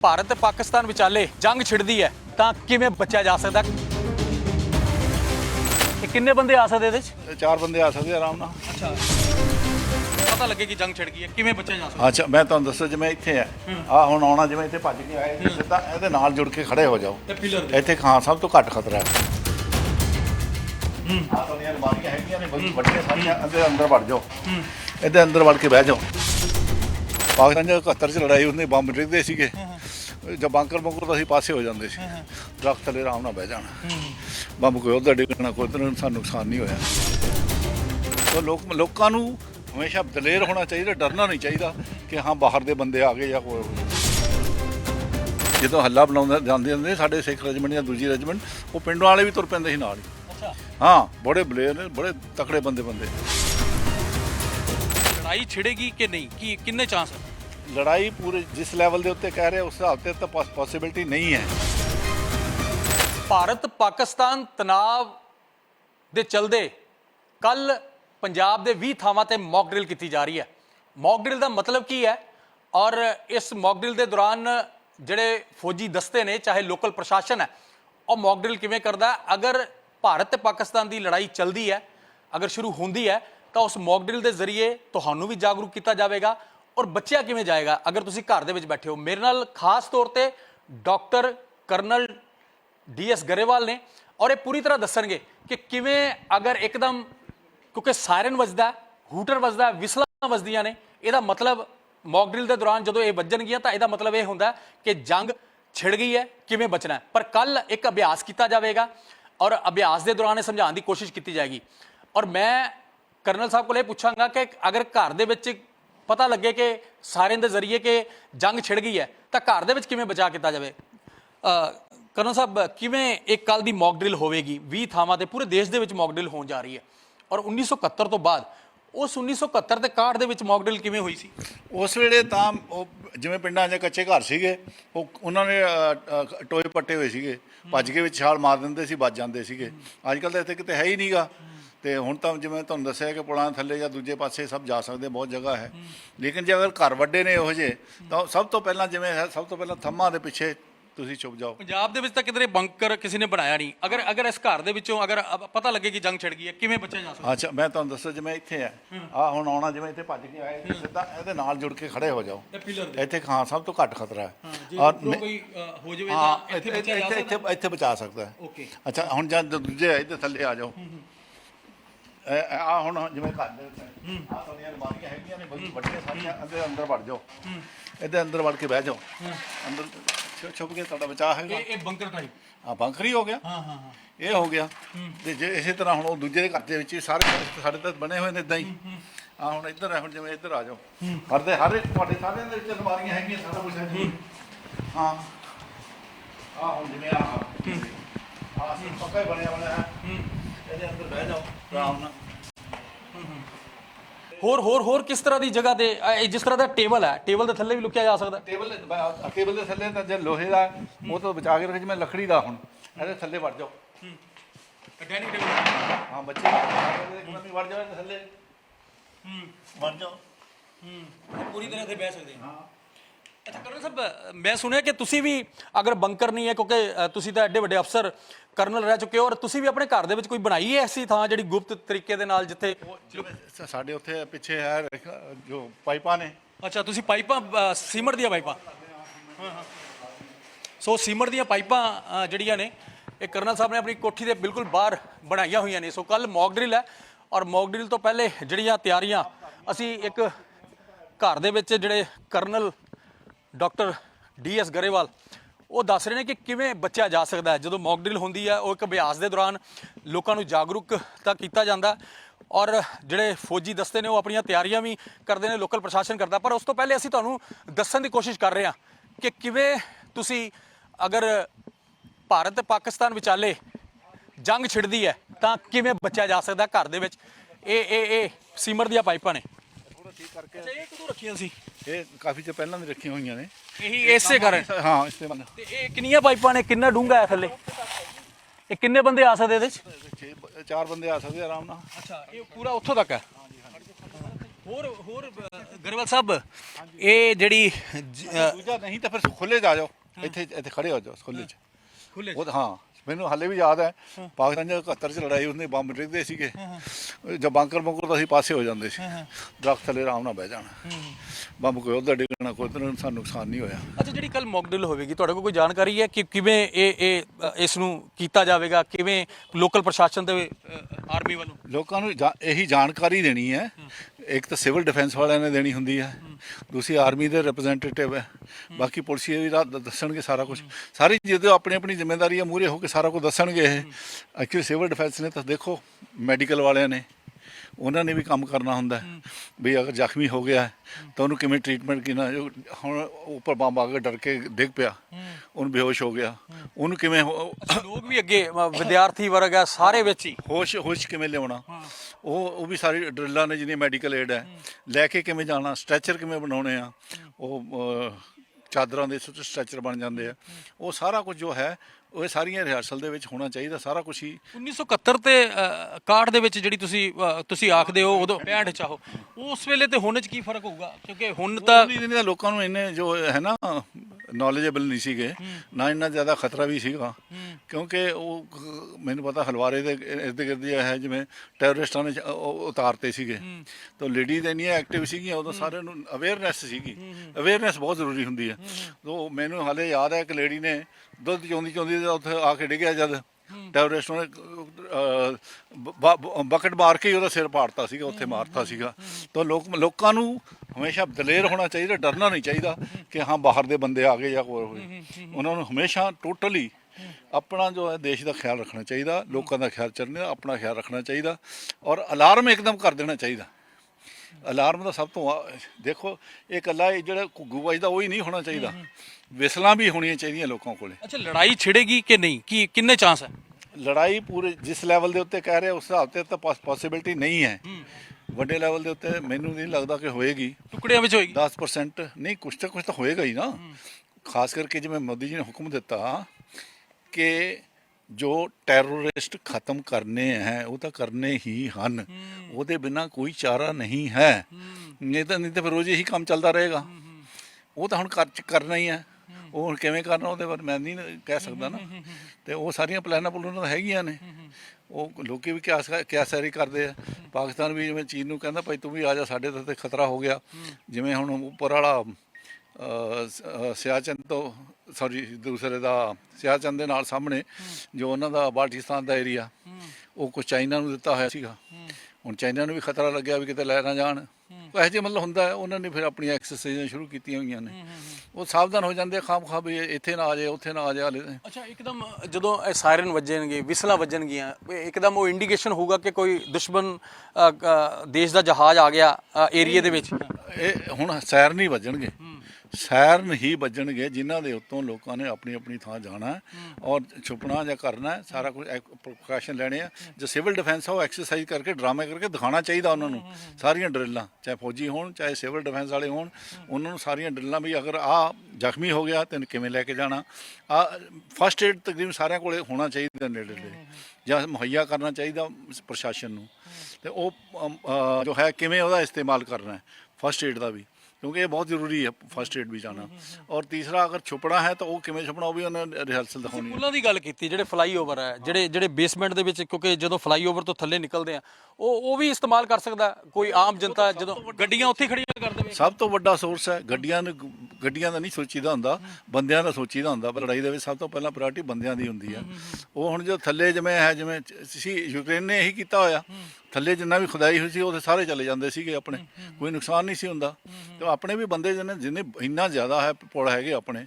ਭਾਰਤ ਤੇ ਪਾਕਿਸਤਾਨ ਵਿਚਾਲੇ ਜੰਗ ਛਿੜਦੀ ਹੈ ਤਾਂ ਕਿਵੇਂ ਬਚਿਆ ਜਾ ਸਕਦਾ? ਇਹ ਕਿੰਨੇ ਬੰਦੇ ਆ ਸਕਦੇ ਇਹਦੇ ਚ? ਤੇ ਚਾਰ ਬੰਦੇ ਆ ਸਕਦੇ ਆ ਆਰਾਮ ਨਾਲ। ਅੱਛਾ। ਪਤਾ ਲੱਗੇ ਕਿ ਜੰਗ ਛਿੜ ਗਈ ਹੈ ਕਿਵੇਂ ਬਚਿਆ ਜਾ ਸਕਦਾ? ਅੱਛਾ ਮੈਂ ਤੁਹਾਨੂੰ ਦੱਸੋ ਜਿਵੇਂ ਇੱਥੇ ਆ ਆ ਹੁਣ ਆਉਣਾ ਜਿਵੇਂ ਇੱਥੇ ਭੱਜ ਕੇ ਆਏ ਤੇ ਸਿੱਧਾ ਇਹਦੇ ਨਾਲ ਜੁੜ ਕੇ ਖੜੇ ਹੋ ਜਾਓ। ਤੇ ਪਿਲਰ ਇੱਥੇ ਖਾਂ ਸਭ ਤੋਂ ਘੱਟ ਖਤਰਾ ਹੈ। ਹੂੰ। ਆ ਤੁਹਾਡੀਆਂ ਅਲਮਾਰੀਆਂ ਹੈਗੀਆਂ ਨੇ ਬੜੀ ਵੱਡੀਆਂ ਸਾਰੀਆਂ ਇਹਦੇ ਅੰਦਰ ਵੜ ਜਾਓ। ਇਹਦੇ ਅੰਦਰ ਵੜ ਕੇ ਬਹਿ ਜਾਓ। ਪਾਕਿਸਤਾਨ ਦੇ 71 ਚ ਲੜਾਈ ਉਹਨੇ ਬੰਬ ਡਿੱਗਦੇ ਸੀਗੇ। ਜਦ ਬੰਕਰ ਬੰਕਰ ਤਾਂ ਅਸੀਂ ਪਾਸੇ ਹੋ ਜਾਂਦੇ ਸੀ। ਦਰਖਤ ਥੱਲੇ ਆਰਾਮ ਨਾਲ ਬਹਿ ਜਾਣਾ। ਬੰਬ ਕੋਈ ਉਧਰ ਡਿੱਗਣਾ ਕੋਈ ਉਧਰ ਸਾਨੂੰ ਨੁਕਸਾਨ ਨਹੀਂ ਹੋਇਆ। ਤਾਂ ਲੋਕ ਲੋਕਾਂ ਨੂੰ ਹਮੇਸ਼ਾ ਦਲੇਰ ਹੋਣਾ ਚਾਹੀਦਾ ਡਰਨਾ ਨਹੀਂ ਚਾਹੀਦਾ ਕਿ ਹਾਂ ਬਾਹਰ ਦੇ ਬੰਦੇ ਆ ਗਏ ਜਾਂ ਕੋਈ ਜਦੋਂ ਹੱਲਾ ਬਣਾਉਂਦੇ ਜਾਂਦੇ ਹੁੰਦੇ ਸਾਡੇ ਸਿੱਖ ਰੈਜੀਮੈਂਟ ਜਾਂ ਦੂਜੀ ਰੈਜੀਮੈਂਟ ਉਹ ਪਿੰਡੋਂ ਵਾਲੇ ਵੀ ਤੁਰ ਪੈਂਦੇ ਸੀ ਨਾਲ ਹੀ। ਅੱਛਾ। ਹਾਂ ਬੜੇ ਬਲੇਰ ਨੇ ਬੜੇ ਤਕੜੇ ਬੰਦੇ ਬੰਦੇ। ਲੜਾਈ ਛਿੜੇਗੀ ਕਿ ਨਹੀਂ? ਕੀ ਕਿੰਨੇ ਚਾਂਸ ਹੈ? ਲੜਾਈ ਪੂਰੇ ਜਿਸ ਲੈਵਲ ਦੇ ਉੱਤੇ ਕਹਿ ਰਹੇ, ਉਸ ਹਿਸਾਬ ਤੇ ਤਾਂ ਪੋਸਿਬਿਲਿਟੀ ਨਹੀਂ ਹੈ। ਭਾਰਤ ਪਾਕਿਸਤਾਨ ਤਣਾਅ ਦੇ ਚਲਦੇ ਕੱਲ ਪੰਜਾਬ ਦੇ 20 ਥਾਵਾਂ ਤੇ ਮੌਕ ਡਰਿਲ ਕੀਤੀ ਜਾ ਰਹੀ ਹੈ। ਮੌਕ ਡਰਿਲ ਦਾ ਮਤਲਬ ਕੀ ਹੈ? ਔਰ ਇਸ ਮੌਕ ਡਰਿਲ ਦੇ ਦੌਰਾਨ ਜਿਹੜੇ ਫੌਜੀ ਦਸਤੇ ਨੇ, ਚਾਹੇ ਲੋਕਲ ਪ੍ਰਸ਼ਾਸਨ ਹੈ, ਉਹ ਮੌਕ ਡਰਿਲ ਕਿਵੇਂ ਕਰਦਾ? ਅਗਰ ਭਾਰਤ ਤੇ ਪਾਕਿਸਤਾਨ ਦੀ ਲੜਾਈ ਚੱਲਦੀ ਹੈ, ਅਗਰ ਸ਼ੁਰੂ ਹੁੰਦੀ ਹੈ, ਤਾਂ ਉਸ ਮੌਕ ਡਰਿਲ ਦੇ ਜ਼ਰੀਏ ਤੁਹਾਨੂੰ ਵੀ ਜਾਗਰੂਕ ਕੀਤਾ ਜਾਵੇਗਾ। ਔਰ ਬੱਚਿਆ ਕਿਵੇਂ ਜਾਏਗਾ? ਅਗਰ ਤੁਸੀਂ ਘਰ ਦੇ ਵਿੱਚ ਬੈਠੇ ਹੋ। ਮੇਰੇ ਨਾਲ ਖਾਸ ਤੌਰ ਤੇ ਡਾਕਟਰ ਕਰਨਲ ਡੀਐਸ ਗਰੇਵਾਲ ਨੇ। ਔਰ ਇਹ ਪੂਰੀ ਤਰ੍ਹਾਂ ਦੱਸਣਗੇ ਕਿ ਕਿਵੇਂ ਅਗਰ ਇੱਕਦਮ ਕਿਉਂਕਿ ਸਾਇਰਨ ਵੱਜਦਾ, ਹੂਟਰ ਵੱਜਦਾ, ਵਿਸਲਾਂ ਵੱਜਦੀਆਂ ਨੇ, ਇਹਦਾ ਮਤਲਬ ਮੌਕ ਡਰਿਲ ਦੇ ਦੌਰਾਨ ਜਦੋਂ ਇਹ ਵੱਜਣਗੀਆਂ ਤਾਂ ਇਹਦਾ ਮਤਲਬ ਇਹ ਹੁੰਦਾ ਕਿ ਜੰਗ ਛਿੜ ਗਈ ਹੈ, ਕਿਵੇਂ ਬਚਣਾ ਪਰ ਕੱਲ ਇੱਕ ਅਭਿਆਸ ਕੀਤਾ ਜਾਵੇਗਾ ਔਰ ਅਭਿਆਸ ਦੇ ਦੌਰਾਨ ਇਹ ਸਮਝਾਉਣ ਦੀ ਕੋਸ਼ਿਸ਼ ਕੀਤੀ ਜਾਏਗੀ। ਔਰ ਮੈਂ ਕਰਨਲ ਸਾਹਿਬ ਕੋਲ ਇਹ ਪੁੱਛਾਂਗਾ ਕਿ ਅਗਰ ਘਰ ਦੇ ਵਿੱਚ ਪਤਾ ਲੱਗੇ ਕਿ ਸਾਰਿਆਂ ਦੇ ਜ਼ਰੀਏ ਕਿ ਜੰਗ ਛਿੜ ਗਈ ਹੈ, ਤਾਂ ਘਰ ਦੇ ਵਿੱਚ ਕਿਵੇਂ ਬਚਾਅ ਕੀਤਾ ਜਾਵੇ? ਕਰਨ ਸਾਹਿਬ, ਕਿਵੇਂ ਇੱਕ ਕੱਲ ਦੀ ਮੌਕ ਡਰਿਲ ਹੋਵੇਗੀ? 20 ਥਾਵਾਂ ਤੇ ਪੂਰੇ ਦੇਸ਼ ਦੇ ਵਿੱਚ ਮੌਕ ਡਰਿਲ ਹੋਣ ਜਾ ਰਹੀ ਹੈ। ਔਰ 1971 ਤੋਂ ਬਾਅਦ ਉਸ 1971 ਤੇ 61 ਦੇ ਵਿੱਚ ਮੌਕ ਡਰਿਲ ਕਿਵੇਂ ਹੋਈ ਸੀ? ਉਸ ਵੇਲੇ ਤਾਂ ਉਹ ਜਿਵੇਂ ਪਿੰਡਾਂ 'ਚ ਕੱਚੇ ਘਰ ਸੀਗੇ, ਉਹ ਉਹਨਾਂ ਨੇ ਟੋਏ ਪੱਟੇ ਹੋਏ ਸੀਗੇ। ਭੱਜ ਕੇ ਵਿੱਚ ਛਾਲ ਮਾਰ ਦਿੰਦੇ ਸੀ, ਵੱਜ ਜਾਂਦੇ ਸੀਗੇ। ਅੱਜ ਕੱਲ ਤਾਂ ਇੱਥੇ ਕਿਤੇ ਹੈ ਹੀ ਨਹੀਂਗਾ ਤੇ ਹੁਣ ਤਾਂ ਜਿਵੇਂ ਤੁਹਾਨੂੰ ਦੱਸਿਆ ਕਿ ਪੁਲਾਂ ਥੱਲੇ ਜਾਂ ਦੂਜੇ ਪਾਸੇ ਸਭ ਜਾ ਸਕਦੇ ਬਹੁਤ ਜਗ੍ਹਾ ਹੈ। ਲੇਕਿਨ ਜੇ ਅਗਰ ਘਰ ਵੱਡੇ ਨੇ ਇਹੋ ਜਿਹੇ ਤਾਂ ਸਭ ਤੋਂ ਪਹਿਲਾਂ ਜਿਵੇਂ ਹੈ ਸਭ ਤੋਂ ਪਹਿਲਾਂ ਥੰਮਾਂ ਦੇ ਪਿੱਛੇ ਤੁਸੀਂ ਛੁਪ ਜਾਓ। ਪੰਜਾਬ ਦੇ ਵਿੱਚ ਤਾਂ ਕਿਧਰੇ ਬੰਕਰ ਕਿਸੇ ਨੇ ਬਣਾਇਆ ਨਹੀਂ। ਅਗਰ ਅਗਰ ਇਸ ਘਰ ਦੇ ਵਿੱਚੋਂ ਅਗਰ ਪਤਾ ਲੱਗੇ ਕਿ ਜੰਗ ਛਿੜ ਗਈ ਹੈ ਕਿਵੇਂ ਬਚਿਆ ਜਾ ਸਕਦਾ? ਅੱਛਾ ਮੈਂ ਤੁਹਾਨੂੰ ਦੱਸੋ ਜਿਵੇਂ ਇੱਥੇ ਆ ਆ ਹੁਣ ਆਉਣਾ ਜਿਵੇਂ ਇੱਥੇ ਭੱਜ ਕੇ ਆਏ ਸਿੱਧਾ ਇਹਦੇ ਨਾਲ ਜੁੜ ਕੇ ਖੜੇ ਹੋ ਜਾਓ। ਇੱਥੇ ਖਾਂ ਸਭ ਤੋਂ ਘੱਟ ਖਤਰਾ ਹੈ। ਜੇ ਔਰ ਕੋਈ ਹੋ ਜਾਵੇ ਹਾਂ ਤਾਂ ਇੱਥੇ ਬਚਿਆ ਜਾ ਸਕਦਾ। ਇੱਥੇ ਬਚਾ ਸਕਦਾ ਹੈ। ਓਕੇ। ਅੱਛਾ ਹੁਣ ਜਦ ਦੂਜੇ ਇੱਧਰ ਥੱਲੇ ਆ ਜਾਓ। ਆ ਹੁਣ ਜਿਵੇਂ ਘਰ ਦੇ ਆ ਤੁਹਾਡੀਆਂ ਅਲਮਾਰੀਆਂ ਹੈਗੀਆਂ ਨੇ ਬੜੀ ਵੱਡੀਆਂ ਸਾਰੀਆਂ ਇਹਦੇ ਅੰਦਰ ਵੜ ਜਾਓ। ਇਹਦੇ ਅੰਦਰ ਵੜ ਕੇ ਬਹਿ ਜਾਓ। ਅੰਦਰ ਛੁਪ ਕੇ ਤੁਹਾਡਾ ਬਚਾਅ ਹੈਗਾ। ਇਹ ਇਹ ਬੰਕਰ ਟਾਈਪ ਆ ਬੰਕਰੀ ਹੋ ਗਿਆ। ਹਾਂ ਹਾਂ ਹਾਂ। ਇਹ ਹੋ ਗਿਆ। ਤੇ ਜੇ ਇਸੇ ਤਰ੍ਹਾਂ ਹੁਣ ਉਹ ਦੂਜੇ ਦੇ ਘਰ ਦੇ ਵਿੱਚ ਵੀ ਸਾਰੇ ਸਾਡੇ ਤਾਂ ਬਣੇ ਹੋਏ ਨੇ ਇਦਾਂ ਹੀ। ਆ ਹੁਣ ਇੱਧਰ ਹੈ ਹੁਣ ਜਿਵੇਂ ਇੱਧਰ ਆ ਜਾਓ। ਹਰ ਦੇ ਹਰ ਇੱਕ ਤੁਹਾਡੇ ਸਾਰਿਆਂ ਦੇ ਵਿੱਚ ਅਲਮਾਰੀਆਂ ਹੈਗੀਆਂ ਸਾਰਾ ਕੁਝ ਹੈ। ਜੀ ਹਾਂ। ਆ ਹੁਣ ਜਿਵੇਂ ਆ ਆ ਸੀ ਪੱਕਾ ਹੀ ਬਣਿਆ ਬਣਿਆ ਹੈ। ਇਹਦੇ ਅੰਦਰ ਬਹਿ ਜਾਓ ਆਰਾਮ ਨਾਲ। ਹੋਰ ਹੋਰ ਹੋਰ ਕਿਸ ਤਰ੍ਹਾਂ ਦੀ ਜਗ੍ਹਾ ਤੇ ਇਹ ਜਿਸ ਤਰ੍ਹਾਂ ਦਾ ਟੇਬਲ ਹੈ ਟੇਬਲ ਦੇ ਥੱਲੇ ਵੀ ਲੁਕਿਆ ਜਾ ਸਕਦਾ? ਟੇਬਲ ਦੇ ਬ- ਟੇਬਲ ਦੇ ਥੱਲੇ ਤਾਂ ਜੇ ਲੋਹੇ ਦਾ ਉਹ ਤਾਂ ਬਚਾ ਕੇ ਰੱਖ ਜਿਵੇਂ ਲੱਕੜੀ ਦਾ ਹੁਣ ਇਹਦੇ ਥੱਲੇ ਵੜ ਜਾਓ। ਡਾਈਨਿੰਗ ਟੇਬਲ ਹਾਂ। ਬੱਚੇ ਇੱਕਦਮ ਵੜ ਜਾਓ ਇਹਦੇ ਥੱਲੇ। ਹੂੰ। ਵੜ ਜਾਓ। ਪੂਰੀ ਤਰ੍ਹਾਂ ਤੇ ਬਹਿ ਸਕਦੇ ਹਾਂ। ਅੱਛਾ ਕਰਨਲ ਸਾਹਿਬ ਮੈਂ ਸੁਣਿਆ ਕਿ ਤੁਸੀਂ ਵੀ ਅਗਰ ਬੰਕਰ ਨਹੀਂ ਹੈ ਕਿਉਂਕਿ ਅ, ਤੁਸੀਂ ਤਾਂ ਐਡੇ ਵੱਡੇ ਅਫਸਰ ਕਰਨਲ ਰਹਿ ਚੁੱਕੇ ਹੋ ਔਰ ਤੁਸੀਂ ਵੀ ਆਪਣੇ ਘਰ ਦੇ ਵਿੱਚ ਕੋਈ ਬਣਾਈ ਹੈ ਐਸੀ ਥਾਂ ਜਿਹੜੀ ਗੁਪਤ ਤਰੀਕੇ ਦੇ ਨਾਲ ਜਿੱਥੇ ਸ- ਸਾਡੇ ਉੱਥੇ ਪਿੱਛੇ ਹੈ ਇੱਕ ਜੋ ਪਾਈਪਾਂ ਨੇ। ਅੱਛਾ ਤੁਸੀਂ ਪਾਈਪਾਂ ਅ, ਸੀਮਟ ਦੀਆਂ ਪਾਈਪਾਂ? ਸੋ ਸੀਮਟ ਦੀਆਂ ਪਾਈਪਾਂ ਅ, ਜਿਹੜੀਆਂ ਨੇ ਇਹ ਕਰਨਲ ਸਾਹਿਬ ਨੇ ਆਪਣੀ ਕੋਠੀ ਦੇ ਬਿਲਕੁਲ ਬਾਹਰ ਬਣਾਈਆਂ ਹੋਈਆਂ ਨੇ। ਸੋ ਕੱਲ ਮੌਕ ਡਰਿਲ ਹੈ ਔਰ ਮੌਕ ਡਰਿਲ ਤੋਂ ਪਹਿਲੇ ਜਿਹੜੀਆਂ ਤਿਆਰੀਆਂ ਅਸੀਂ ਇੱਕ ਘਰ ਦੇ ਵਿੱਚ ਜਿਹੜੇ colonel doctor D DS Grewal, ਉਹ ਦੱਸ ਰਹੇ ਨੇ ਕਿ ਕਿਵੇਂ ਬਚਿਆ ਜਾ ਸਕਦਾ ਹੈ। ਜਦੋਂ ਮੌਕ ਡਰਿਲ ਹੁੰਦੀ ਹੈ, ਉਹ ਇੱਕ ਅਭਿਆਸ ਦੇ ਦੌਰਾਨ ਲੋਕਾਂ ਨੂੰ ਜਾਗਰੂਕ ਤਾਂ ਕੀਤਾ ਜਾਂਦਾ ਔਰ ਜਿਹੜੇ ਫੌਜੀ ਦਸਤੇ ਨੇ, ਉਹ ਆਪਣੀਆਂ ਤਿਆਰੀਆਂ ਵੀ ਕਰਦੇ ਨੇ, ਲੋਕਲ ਪ੍ਰਸ਼ਾਸਨ ਕਰਦਾ। ਪਰ ਉਸ ਤੋਂ ਪਹਿਲੇ ਅਸੀਂ ਤੁਹਾਨੂੰ ਦੱਸਣ ਦੀ ਕੋਸ਼ਿਸ਼ ਕਰ ਰਹੇ ਹਾਂ ਕਿ ਕਿਵੇਂ ਤੁਸੀਂ ਅਗਰ ਭਾਰਤ ਤੇ ਪਾਕਿਸਤਾਨ ਵਿਚਾਲੇ ਜੰਗ ਛਿੜਦੀ ਹੈ, ਤਾਂ ਕਿਵੇਂ ਬਚਿਆ ਜਾ ਸਕਦਾ ਘਰ ਦੇ ਵਿੱਚ? ਇਹ ਇਹ ਇਹ ਸੀਮਰ ਦੀਆਂ ਪਾਈਪਾਂ ਨੇ। ਠੀਕ ਕਰਕੇ ਅੱਛਾ ਇਹ ਕਦੋਂ ਰੱਖੀਆਂ ਸੀ? ਇਹ ਕਾਫੀ ਚਿਰ ਪਹਿਲਾਂ ਦੀ ਰੱਖੀਆਂ ਹੋਈਆਂ ਨੇ। ਇਹੀ ਇਸੇ ਕਾਰਨ ਹਾਂ ਇਸ ਤੇ ਬੰਨ ਤੇ ਇਹ ਕਿੰਨੀਆਂ ਪਾਈਪਾਂ ਨੇ? ਕਿੰਨਾ ਡੂੰਘਾ ਹੈ ਥੱਲੇ? ਇਹ ਕਿੰਨੇ ਬੰਦੇ ਆ ਸਕਦੇ ਇਹਦੇ ਚ? ਛੇ ਬ- ਚਾਰ ਬੰਦੇ ਆ ਸਕਦੇ ਆ ਆਰਾਮ ਨਾਲ। ਅੱਛਾ ਇਹ ਪੂਰਾ ਉੱਥੋਂ ਤੱਕ ਹੈ? ਹੋਰ ਹੋਰ ਗਰੇਵਾਲ ਸਾਹਿਬ ਇਹ ਜਿਹੜੀ ਜ- ਅ, ਦੂਜਾ ਨਹੀਂ ਤਾਂ ਫਿਰ ਖੁੱਲੇ ਜਾ ਜਾਓ। ਇੱਥੇ ਇੱਥੇ ਖੜੇ ਹੋ ਜਾਓ ਖੁੱਲੇ 'ਚ। ਖੁੱਲੇ ਉਹ ਤਾਂ- ਹਾਂ। ਮੈਨੂੰ ਹਾਲੇ ਵੀ ਯਾਦ ਹੈ ਪਾਕਿਸਤਾਨ ਚ 71 ਚ ਲੜਾਈ ਉਹਨੇ ਬੰਬ ਡਿੱਗਦੇ ਸੀਗੇ। ਜਦ ਬੰਕਰ ਬੰਕਰ ਤਾਂ ਅਸੀਂ ਪਾਸੇ ਹੋ ਜਾਂਦੇ ਸੀ। ਦਰਖਤ ਥੱਲੇ ਆਰਾਮ ਨਾਲ ਬਹਿ ਜਾਣਾ। ਬੰਬ ਕੋਈ ਉਧਰ ਡਿੱਗਣਾ ਕੋਈ ਉਧਰ ਸਾਨੂੰ ਨੁਕਸਾਨ ਨਹੀਂ ਹੋਇਆ। ਅੱਛਾ ਜਿਹੜੀ ਕੱਲ ਮੌਕਡਿਲ ਹੋਵੇਗੀ ਤੁਹਾਡੇ ਕੋਲ ਕੋਈ ਜਾਣਕਾਰੀ ਹੈ ਕਿ ਕਿਵੇਂ ਇਹ ਇਹ ਇਸ ਨੂੰ ਕੀਤਾ ਜਾਵੇਗਾ? ਕਿਵੇਂ ਲੋਕਲ ਪ੍ਰਸ਼ਾਸਨ ਤੇ ਅ, ਆਰਮੀ ਵੱਲੋਂ? ਲੋਕਾਂ ਨੂੰ ਇਹੀ ਜਾਣਕਾਰੀ ਦੇਣੀ ਹੈ। ਇੱਕ ਤਾਂ ਸਿਵਲ ਡਿਫੈਂਸ ਵਾਲਿਆਂ ਨੇ ਦੇਣੀ ਹੁੰਦੀ ਹੈ, ਦੂਸਰੀ ਆਰਮੀ ਦੇ ਰਿਪਰੈਜ਼ੈਂਟੇਟਿਵ ਹੈ, ਬਾਕੀ ਪੁਲਿਸ ਇਹ ਵੀ ਰਾ- ਦੱਸਣਗੇ ਸਾਰਾ ਕੁਝ ਸਾਰੀ ਜਦੋਂ ਆਪਣੀ ਆਪਣੀ ਜ਼ਿੰਮੇਵਾਰੀ ਹੈ ਮੂਰੇ ਹੋ ਕੇ ਸਾਰਾ ਕੁਝ ਦੱਸਣਗੇ ਇਹ। ਐਕਚੁਅਲੀ ਸਿਵਲ ਡਿਫੈਂਸ ਨੇ ਤਾਂ ਦੇਖੋ, ਮੈਡੀਕਲ ਵਾਲਿਆਂ ਨੇ। ਉਹਨਾਂ ਨੇ ਵੀ ਕੰਮ ਕਰਨਾ ਹੁੰਦਾ ਵੀ ਅਗਰ ਜ਼ਖਮੀ ਹੋ ਗਿਆ ਤਾਂ ਉਹਨੂੰ ਕਿਵੇਂ ਟ੍ਰੀਟਮੈਂਟ ਕਿਨਾ ਜੋ ਹੁਣ ਉੱਪਰ ਬੰਬ ਆ ਕੇ ਡਰ ਕੇ ਡਿੱਗ ਪਿਆ ਉਹਨੂੰ ਬੇਹੋਸ਼ ਹੋ ਗਿਆ। ਉਹਨੂੰ ਕਿਵੇਂ ਲੋਕ ਵੀ ਅੱਗੇ ਵਿਦਿਆਰਥੀ ਵਰਗ ਹੈ ਸਾਰੇ ਵਿੱਚ ਹੀ। ਹੋਸ਼ ਹੋਸ਼ ਕਿਵੇਂ ਲਿਆਉਣਾ? ਉਹ ਉਹ ਵੀ ਸਾਰੀ ਡਰਿੱਲਾਂ ਨੇ ਜਿਹਨੇ ਮੈਡੀਕਲ ਏਡ ਹੈ। ਲੈ ਕੇ ਕਿਵੇਂ ਜਾਣਾ? ਸਟ੍ਰੈਚਰ ਕਿਵੇਂ ਬਣਾਉਣੇ ਆ? ਉਹ ਚਾਦਰਾਂ ਦੇ ਸੁੱਤੇ ਸਟ੍ਰੈਚਰ ਬਣ ਜਾਂਦੇ ਆ। ਉਹ ਸਾਰਾ ਕੁਝ ਜੋ ਹੈ ਉਹ ਇਹ ਸਾਰੀਆਂ ਰਿਹਰਸਲ ਦੇ ਵਿੱਚ ਹੋਣਾ ਚਾਹੀਦਾ ਸਾਰਾ ਕੁਝ ਹੀ। 1971 ਤੇ ਅ, 61 ਦੇ ਵਿੱਚ ਜਿਹੜੀ ਤੁਸੀਂ ਅ, ਤੁਸੀਂ ਆਖਦੇ ਹੋ ਉਦੋਂ 65 ਚਾਹੋ। ਉਸ ਵੇਲੇ ਤੇ ਹੁਣ ਚ ਕੀ ਫ਼ਰਕ ਹੋਊਗਾ? ਕਿਉਂਕਿ ਹੁਣ ਤਾਂ ਨਹੀਂ ਨਹੀਂ ਲੋਕਾਂ ਨੂੰ ਇੰਨੇ ਜੋ ਹੈ ਨਾ ਨੌਲੇਜੇਬਲ ਨਹੀਂ ਸੀਗੇ। ਨਾ ਇੰਨਾ ਜ਼ਿਆਦਾ ਖਤਰਾ ਵੀ ਸੀਗਾ। ਕਿਉਂਕਿ ਉਹ ਮੈਨੂੰ ਪਤਾ ਹਲਵਾਰੇ ਦੇ ਇਰਦ ਗਿਰਦ ਹੈ ਜਿਵੇਂ ਟੈਰਰਿਸਟਾਂ ਨੇ ਉਹ ਉਤਾਰਤੇ ਸੀਗੇ। ਤਾਂ ਲੇਡੀਜ਼ ਇੰਨੀਆਂ ਐਕਟਿਵ ਸੀਗੀਆਂ ਉਦੋਂ ਸਾਰਿਆਂ ਨੂੰ ਅਵੇਅਰਨੈਸ ਸੀਗੀ। ਅਵੇਅਰਨੈਸ ਬਹੁਤ ਜ਼ਰੂਰੀ ਹੁੰਦੀ ਹੈ। ਤਾਂ ਮੈਨੂੰ ਹਾਲੇ ਯਾਦ ਹੈ ਕਿ ਲੇਡੀ ਨੇ ਦੁੱਧ ਚੋਂਦੀ ਚੋਂਦੀ ਉੱਥੇ ਆ ਕੇ ਡਿੱਗਿਆ ਜਦ। ਟੈਰਰਿਸਟ ਨੇ ਬਕਟ ਮਾਰ ਕੇ ਉਹਦਾ ਸਿਰ ਪਾੜਤਾ ਸੀਗਾ ਉੱਥੇ ਮਾਰਤਾ ਸੀਗਾ। ਤਾਂ ਲੋਕ ਲੋਕਾਂ ਨੂੰ ਹਮੇਸ਼ਾ ਦਲੇਰ ਹੋਣਾ ਚਾਹੀਦਾ ਡਰਨਾ ਨਹੀਂ ਚਾਹੀਦਾ ਕਿ ਹਾਂ ਬਾਹਰ ਦੇ ਬੰਦੇ ਆ ਗਏ ਜਾਂ ਕੋਈ। ਹੋਏ ਉਹਨਾਂ ਨੂੰ ਹਮੇਸ਼ਾ ਟੋਟਲੀ ਆਪਣਾ ਜੋ ਹੈ ਦੇਸ਼ ਦਾ ਖਿਆਲ ਰੱਖਣਾ ਚਾਹੀਦਾ ਲੋਕਾਂ ਦਾ ਖਿਆਲ ਚੱਲਣਾ ਆਪਣਾ ਖਿਆਲ ਰੱਖਣਾ ਚਾਹੀਦਾ ਔਰ ਅਲਾਰਮ ਇੱਕਦਮ ਕਰ ਦੇਣਾ ਚਾਹੀਦਾ। ਅਲਾਰਮ ਦਾ ਸਭ ਤੋਂ ਦੇਖੋ ਇਹ ਇਕੱਲਾ ਇਹ ਜਿਹੜਾ ਘੁੱਗੂ ਵੱਜਦਾ ਉਹ ਹੀ ਨਹੀਂ ਹੋਣਾ ਚਾਹੀਦਾ। ਵਿਸਲਾਂ ਵੀ ਹੋਣੀਆਂ ਚਾਹੀਦੀਆਂ ਲੋਕਾਂ ਕੋਲੇ। ਅੱਛਾ ਲੜਾਈ ਛਿੜੇਗੀ ਕਿ ਨਹੀਂ? ਕੀ ਕਿੰਨੇ ਚਾਂਸ ਹੈ? ਲੜਾਈ ਪੂਰੇ ਜਿਸ ਲੈਵਲ ਦੇ ਉੱਤੇ ਕਹਿ ਰਹੇ ਉਸ ਹਿਸਾਬ ਤੇ ਤਾਂ ਪੋਸਿਬਿਲਿਟੀ ਨਹੀਂ ਹੈ। ਵੱਡੇ ਲੈਵਲ ਦੇ ਉੱਤੇ ਮੈਨੂੰ ਨਹੀਂ ਲੱਗਦਾ ਕਿ ਹੋਏਗੀ। ਟੁਕੜਿਆਂ ਵਿੱਚ ਹੋਏਗੀ। 10% ਨਹੀਂ ਕੁਛ ਤਾਂ ਕੁਛ ਤਾਂ ਹੋਏਗਾ ਹੀ ਨਾ। ਖਾਸ ਕਰਕੇ ਜਿਵੇਂ ਮੋਦੀ ਜੀ ਨੇ ਹੁਕਮ ਦਿੱਤਾ ਕਿ ਜੋ ਟੈਰਰਿਸਟ ਖਤਮ ਕਰਨੇ ਹੈ ਉਹ ਤਾਂ ਕਰਨੇ ਹੀ ਹਨ। ਉਹਦੇ ਬਿਨਾ ਕੋਈ ਚਾਰਾ ਨਹੀਂ ਹੈ। ਨਹੀਂ ਤਾਂ ਨਹੀਂ ਤਾਂ ਫਿਰ ਰੋਜ਼ ਇਹੀ ਕੰਮ ਚੱਲਦਾ ਰਹੇਗਾ। ਉਹ ਤਾਂ ਹੁਣ ਕਰ- ਕਰਨਾ ਹੀ ਹੈ। ਉਹ ਹੁਣ ਕਿਵੇਂ ਕਰਨਾ ਉਹਦੇ ਬਾਰੇ ਮੈਂ ਨਹੀਂ ਕਹਿ ਸਕਦਾ ਨਾ। ਤੇ ਉਹ ਸਾਰੀਆਂ ਪਲਾਨਾਂ ਪਲੂਨਾਂ ਤਾਂ ਹੈਗੀਆਂ ਨੇ। ਉਹ ਲੋਕੀ ਵੀ ਕਿਆਸ ਕਿਆਸਾਰੀ ਕਰਦੇ ਆ। ਪਾਕਿਸਤਾਨ ਵੀ ਜਿਵੇਂ ਚੀਨ ਨੂੰ ਕਹਿੰਦਾ ਭਾਈ ਤੂੰ ਵੀ ਆ ਜਾ ਸਾਡੇ ਤੇ ਖਤਰਾ ਹੋ ਗਿਆ। ਜਿਵੇਂ ਹੁਣ ਉੱਪਰ ਵਾਲਾ ਸਿਆਚਨ ਤੋਂ ਸੌਰੀ ਦੂਸਰੇ ਦਾ ਸਿਆਚਨ ਦੇ ਨਾਲ ਸਾਹਮਣੇ ਜੋ ਉਹਨਾਂ ਦਾ ਬਾਲਟਿਸਤਾਨ ਦਾ ਏਰੀਆ ਉਹ ਕੁਝ ਚਾਈਨਾ ਨੂੰ ਦਿੱਤਾ ਹੋਇਆ ਸੀਗਾ। ਹੁਣ ਚਾਈਨਾ ਨੂੰ ਵੀ ਖਤਰਾ ਲੱਗਿਆ ਵੀ ਕਿਤੇ ਲੈ ਨਾ ਜਾਣ। ਉਹ ਇਹੋ ਜਿਹੇ ਮਤਲਬ ਹੁੰਦਾ ਹੈ ਉਹਨਾਂ ਨੇ ਫਿਰ ਆਪਣੀਆਂ ਐਕਸਰਸਾਈਜ਼ਾਂ ਸ਼ੁਰੂ ਕੀਤੀਆਂ ਹੋਈਆਂ ਨੇ। ਉਹ ਸਾਵਧਾਨ ਹੋ ਜਾਂਦੇ ਖਾਮ ਖਾ ਵੀ ਇੱਥੇ ਨਾ ਆ ਜਾਏ ਉੱਥੇ ਨਾ ਆ ਜਾਏ ਹਾਲੇ ਅੱਛਾ ਇੱਕਦਮ ਜਦੋਂ ਇਹ ਸਾਇਰਨ ਵੱਜਣਗੇ ਵਿਸਲਾਂ ਵੱਜਣਗੀਆਂ ਇੱਕਦਮ ਉਹ ਇੰਡੀਕੇਸ਼ਨ ਹੋਊਗਾ ਕਿ ਕੋਈ ਦੁਸ਼ਮਣ ਦੇਸ਼ ਦਾ ਜਹਾਜ਼ ਆ ਗਿਆ ਏਰੀਆ ਦੇ ਵਿੱਚ। ਇਹ ਹੁਣ ਸੈਰ ਨਹੀਂ ਵੱਜਣਗੇ। ਸੈਰਨ ਹੀ ਵੱਜਣਗੇ ਜਿਨ੍ਹਾਂ ਦੇ ਉੱਤੋਂ ਲੋਕਾਂ ਨੇ ਆਪਣੀ ਆਪਣੀ ਥਾਂ ਜਾਣਾ ਔਰ ਛੁਪਣਾ ਜਾਂ ਕਰਨਾ ਸਾਰਾ ਕੁਝ ਪ੍ਰੀਕਾਸ਼ਨ ਲੈਣੇ ਆ। ਜੋ ਸਿਵਲ ਡਿਫੈਂਸ ਆ ਉਹ ਐਕਸਰਸਾਈਜ਼ ਕਰਕੇ ਡਰਾਮੇ ਕਰਕੇ ਦਿਖਾਉਣਾ ਚਾਹੀਦਾ ਉਹਨਾਂ ਨੂੰ। ਸਾਰੀਆਂ ਡਰਿੱਲਾਂ ਚਾਹੇ ਫੌਜੀ ਹੋਣ ਚਾਹੇ ਸਿਵਲ ਡਿਫੈਂਸ ਵਾਲੇ ਹੋਣ ਉਹਨਾਂ ਨੂੰ ਸਾਰੀਆਂ ਡਰਿੱਲਾਂ ਵੀ ਅਗਰ ਆ ਜ਼ਖਮੀ ਹੋ ਗਿਆ ਤੈਨੂੰ ਕਿਵੇਂ ਲੈ ਕੇ ਜਾਣਾ? ਆ ਫਸਟ ਏਡ ਤਕਰੀਬਨ ਸਾਰਿਆਂ ਕੋਲੇ ਹੋਣਾ ਚਾਹੀਦਾ ਨੇੜੇ ਨੇੜੇ। ਜਾਂ ਮੁਹੱਈਆ ਕਰਨਾ ਚਾਹੀਦਾ ਪ੍ਰਸ਼ਾਸਨ ਨੂੰ। ਤੇ ਉਹ ਜੋ ਹੈ ਕਿਵੇਂ ਉਹਦਾ ਇਸਤੇਮਾਲ ਕਰਨਾ ਹੈ? ਫਸਟ ਏਡ ਦਾ ਵੀ। ਕਿਉਂਕਿ ਇਹ ਬਹੁਤ ਜ਼ਰੂਰੀ ਹੈ ਫਸਟ ਏਡ ਵੀ ਜਾਣਾ। ਔਰ ਤੀਸਰਾ ਅਗਰ ਛੁਪਣਾ ਹੈ ਤਾਂ ਉਹ ਕਿਵੇਂ ਛੁਪਣਾ ਉਹ ਵੀ ਉਹਨਾਂ ਨੇ ਰਿਹਰਸਲ ਦਿਖਾਉਣੀ ਹੈ। ਪੁਲਾਂ ਦੀ ਗੱਲ ਕੀਤੀ ਜਿਹੜੇ ਫਲਾਈਓਵਰ ਹੈ ਜਿਹੜੇ ਜਿਹੜੇ ਬੇਸਮੈਂਟ ਦੇ ਵਿੱਚ ਕਿਉਂਕਿ ਜਦੋਂ ਫਲਾਈਓਵਰ ਤੋਂ ਥੱਲੇ ਨਿਕਲਦੇ ਆ ਉਹ ਉਹ ਵੀ ਇਸਤੇਮਾਲ ਕਰ ਸਕਦਾ। ਕੋਈ ਆਮ ਜਨਤਾ ਜਦੋਂ ਗੱਡੀਆਂ ਉੱਥੇ ਖੜੀਆਂ ਕਰ ਦੇਵੇ। ਸਭ ਤੋਂ ਵੱਡਾ ਸੋਰਸ ਹੈ ਗੱਡੀਆਂ ਨੂੰ ਗੱਡੀਆਂ ਦਾ ਨਹੀਂ ਸੋਚੀਦਾ ਹੁੰਦਾ ਬੰਦਿਆਂ ਦਾ ਸੋਚੀਦਾ ਹੁੰਦਾ ਪਰ ਲੜਾਈ ਦੇ ਵਿੱਚ ਸਭ ਤੋਂ ਪਹਿਲਾਂ ਪ੍ਰਾਇੋਰਟੀ ਬੰਦਿਆਂ ਦੀ ਹੁੰਦੀ ਹੈ। ਉਹ ਹੁਣ ਜੋ ਥੱਲੇ ਜਿਵੇਂ ਹੈ ਜਿਵੇਂ ਸੀ ਯੂਕਰੇਨ ਨੇ ਇਹੀ ਕੀਤਾ ਹੋਇਆ ਥੱਲੇ ਜਿੰਨਾ ਵੀ ਖੁਦਾਈ ਹੋਈ ਸੀ ਉਹਦੇ ਸਾਰੇ ਚਲੇ ਜਾਂਦੇ ਸੀਗੇ ਆਪਣੇ ਕੋਈ ਨੁਕਸਾਨ ਨਹੀਂ ਸੀ ਹੁੰਦਾ। ਤੇ ਆਪਣੇ ਵੀ ਬੰਦੇ ਜਿਹਨੇ ਜਿੰਨੇ ਇੰਨਾ ਜ਼ਿਆਦਾ ਹੈ ਪੁਲ ਹੈਗੇ ਆਪਣੇ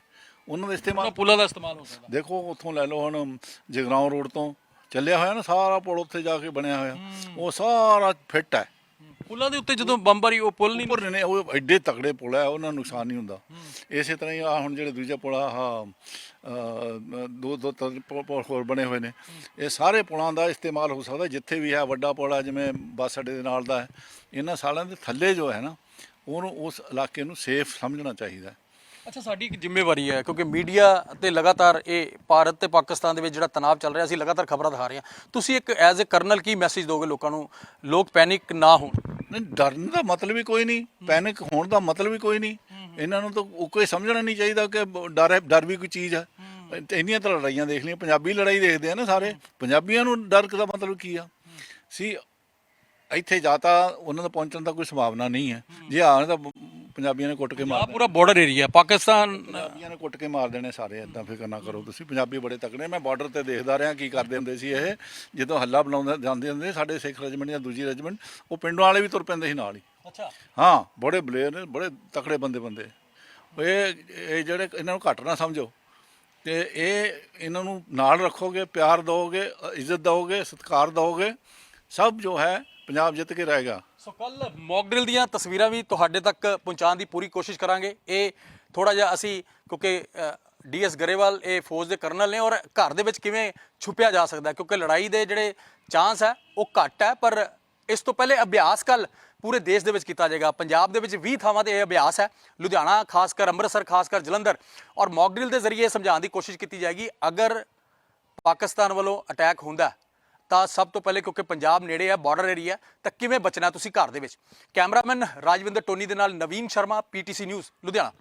ਉਹਨਾਂ ਦਾ ਇਸਤੇਮਾਲ ਪੁਲਾਂ ਦਾ ਇਸਤੇਮਾਲ ਹੋ ਸਕਦਾ। ਦੇਖੋ ਉੱਥੋਂ ਲੈ ਲਓ ਹੁਣ ਜਗਰਾਉਂ ਰੋਡ ਤੋਂ ਚੱਲਿਆ ਹੋਇਆ ਨਾ ਸਾਰਾ ਪੁਲ ਉੱਥੇ ਜਾ ਕੇ ਬਣਿਆ ਹੋਇਆ। ਉਹ ਸਾਰਾ ਫਿੱਟ ਹੈ। ਪੁਲਾਂ ਦੇ ਉੱਤੇ ਜਦੋਂ ਬੰਬਾਰੀ ਉਹ ਪੁਲ ਨਹੀਂ ਉੱਪਰ ਨੇ ਉਹ ਐਡੇ ਤਕੜੇ ਪੁਲ ਹੈ ਉਹਨਾਂ ਨੂੰ ਨੁਕਸਾਨ ਨਹੀਂ ਹੁੰਦਾ। ਇਸੇ ਤਰ੍ਹਾਂ ਹੀ ਆ ਹੁਣ ਜਿਹੜੇ ਦੂਜਾ ਪੁਲ ਆ ਆਹ, ਦੋ ਦੋ ਤਿੰਨ ਪੁ- ਪੁਲ ਹੋਰ ਬਣੇ ਹੋਏ ਨੇ। ਇਹ ਸਾਰੇ ਪੁਲਾਂ ਦਾ ਇਸਤੇਮਾਲ ਹੋ ਸਕਦਾ ਜਿੱਥੇ ਵੀ ਹੈ ਵੱਡਾ ਪੁਲ ਆ ਜਿਵੇਂ ਬੱਸ ਅੱਡੇ ਦੇ ਨਾਲ ਦਾ ਹੈ। ਇਹਨਾਂ ਸਾਲਾਂ ਦੇ ਥੱਲੇ ਜੋ ਹੈ ਨਾ ਉਹਨੂੰ ਉਸ ਇਲਾਕੇ ਨੂੰ ਸੇਫ ਸਮਝਣਾ ਚਾਹੀਦਾ ਹੈ। ਅੱਛਾ ਸਾਡੀ ਇੱਕ ਜ਼ਿੰਮੇਵਾਰੀ ਹੈ ਕਿਉਂਕਿ ਮੀਡੀਆ ਤੇ ਲਗਾਤਾਰ ਇਹ ਭਾਰਤ ਤੇ ਪਾਕਿਸਤਾਨ ਦੇ ਵਿੱਚ ਜਿਹੜਾ ਤਣਾਅ ਚੱਲ ਰਿਹਾ ਅਸੀਂ ਲਗਾਤਾਰ ਖਬਰਾਂ ਦਿਖਾ ਰਹੇ ਹਾਂ। ਤੁਸੀਂ ਇੱਕ ਐਜ਼ ਅ ਕਰਨਲ ਕੀ ਮੈਸੇਜ ਦੋਗੇ ਲੋਕਾਂ ਨੂੰ? ਲੋਕ ਪੈਨਿਕ ਨਾ ਹੋਣ। ਨਹੀਂ ਡਰਨ ਦਾ ਮਤਲਬ ਹੀ ਕੋਈ ਨਹੀਂ ਪੈਨਿਕ ਹੋਣ ਦਾ ਮਤਲਬ ਹੀ ਕੋਈ ਨਹੀਂ। ਇਹਨਾਂ ਨੂੰ ਤਾਂ ਉਹ ਕੋਈ ਸਮਝਣਾ ਨਹੀਂ ਚਾਹੀਦਾ ਕਿ ਡਰ ਹੈ ਡਰ ਵੀ ਕੋਈ ਚੀਜ਼ ਹੈ। ਤੇ ਇੰਨੀਆਂ ਤਾਂ ਲੜਾਈਆਂ ਦੇਖ ਲਈਆਂ ਪੰਜਾਬੀ ਲੜਾਈ ਦੇਖਦੇ ਆ ਨਾ ਸਾਰੇ। ਪੰਜਾਬੀਆਂ ਨੂੰ ਡਰ ਦਾ ਮਤਲਬ ਕੀ ਆ? ਸੀ ਇੱਥੇ ਜਾਤਾ ਉਹਨਾਂ ਦਾ ਪਹੁੰਚਣ ਦਾ ਕੋਈ ਸੰਭਾਵਨਾ ਨਹੀਂ ਹੈ। ਜੇ ਆਣ ਤਾਂ ਪੰਜਾਬੀਆਂ ਨੇ ਕੁੱਟ ਕੇ ਆ ਮਾਰ ਪੂਰਾ ਬਾਰਡਰ ਏਰੀਆ ਪਾਕਿਸਤਾਨ ਪੰਜਾਬੀਆਂ ਨੇ ਕੁੱਟ ਕੇ ਮਾਰ ਦੇਣੇ ਸਾਰੇ ਏਦਾਂ ਫਿਕਰ ਨਾ ਕਰੋ ਤੁਸੀਂ। ਪੰਜਾਬੀ ਬੜੇ ਤਕੜੇ ਮੈਂ ਬਾਰਡਰ ਤੇ ਦੇਖਦਾ ਰਿਹਾ ਕੀ ਕਰਦੇ ਹੁੰਦੇ ਸੀ ਇਹ। ਜਦੋਂ ਹੱਲਾ ਬੁਲਾਉਂਦੇ ਜਾਂਦੇ ਹੁੰਦੇ ਸਾਡੇ ਸਿੱਖ ਰੈਜੀਮੈਂਟ ਜਾਂ ਦੂਜੀ ਰੈਜੀਮੈਂਟ ਉਹ ਪਿੰਡੋਂ ਵਾਲੇ ਵੀ ਤੁਰ ਪੈਂਦੇ ਸੀ ਨਾਲ ਹੀ। ਅੱਛਾ। ਹਾਂ ਬੜੇ ਬਲੇਅਰ ਨੇ ਬੜੇ ਤਕੜੇ ਬੰਦੇ ਬੰਦੇ। ਇਹ ਇਹ ਜਿਹੜੇ ਇਹਨਾਂ ਨੂੰ ਘੱਟ ਨਾ ਸਮਝੋ। ਤੇ ਇਹ ਇਹਨਾਂ ਨੂੰ ਨਾਲ ਰੱਖੋਗੇ ਪਿਆਰ ਦਿਓਗੇ ਅ, ਇੱਜ਼ਤ ਦਿਓਗੇ ਸਤਿਕਾਰ ਦਿਓਗੇ ਸਭ ਜੋ ਹੈ ਪੰਜਾਬ ਜਿੱਤ ਕੇ ਰਹੇਗਾ। ਸੋ ਕੱਲ ਮੌਕ ਡਰਿਲ ਦੀਆਂ ਤਸਵੀਰਾਂ ਵੀ ਤੁਹਾਡੇ ਤੱਕ ਪਹੁੰਚਾਉਣ ਦੀ ਪੂਰੀ ਕੋਸ਼ਿਸ਼ ਕਰਾਂਗੇ। ਇਹ ਥੋੜਾ ਜਿਹਾ ਅਸੀਂ, ਕਿਉਂਕਿ ਡੀਐਸ ਗਰੇਵਾਲ ਇਹ ਫੌਜ ਦੇ ਕਰਨਲ ਨੇ ਔਰ ਘਰ ਦੇ ਵਿੱਚ ਕਿਵੇਂ ਛੁਪਿਆ ਜਾ ਸਕਦਾ ਕਿਉਂਕਿ ਲੜਾਈ ਦੇ ਜਿਹੜੇ ਚਾਂਸ ਹੈ, ਉਹ ਘੱਟ ਹੈ, ਪਰ ਇਸ ਤੋਂ ਪਹਿਲੇ ਅਭਿਆਸ ਕੱਲ ਪੂਰੇ ਦੇਸ਼ ਦੇ ਵਿੱਚ ਕੀਤਾ ਜਾਏਗਾ। ਪੰਜਾਬ ਦੇ ਵਿੱਚ 20 ਥਾਵਾਂ ਤੇ ਇਹ ਅਭਿਆਸ ਹੈ। ਲੁਧਿਆਣਾ ਖਾਸ ਕਰ ਅੰਮ੍ਰਿਤਸਰ ਖਾਸ ਕਰ ਜਲੰਧਰ। ਔਰ ਮੌਕ ਡਰਿਲ ਦੇ ਜ਼ਰੀਏ ਸਮਝਾਉਣ ਦੀ ਕੋਸ਼ਿਸ਼ ਕੀਤੀ ਜਾਏਗੀ, ਅਗਰ ਪਾਕਿਸਤਾਨ ਵੱਲੋਂ ਅਟੈਕ ਹੁੰਦਾ ਤਾਂ ਸਭ ਤੋਂ ਪਹਿਲੇ ਕਿਉਂਕਿ ਪੰਜਾਬ ਨੇੜੇ ਹੈ ਬਾਰਡਰ ਏਰੀਆ ਤਾਂ ਕਿਵੇਂ ਬਚਣਾ ਤੁਸੀਂ ਘਰ ਦੇ ਵਿੱਚ? ਕੈਮਰਾਮੈਨ ਰਾਜਵਿੰਦਰ ਟੋਨੀ ਦੇ ਨਾਲ ਨਵੀਨ ਸ਼ਰਮਾ, ਪੀਟੀਸੀ ਨਿਊਜ਼, ਲੁਧਿਆਣਾ।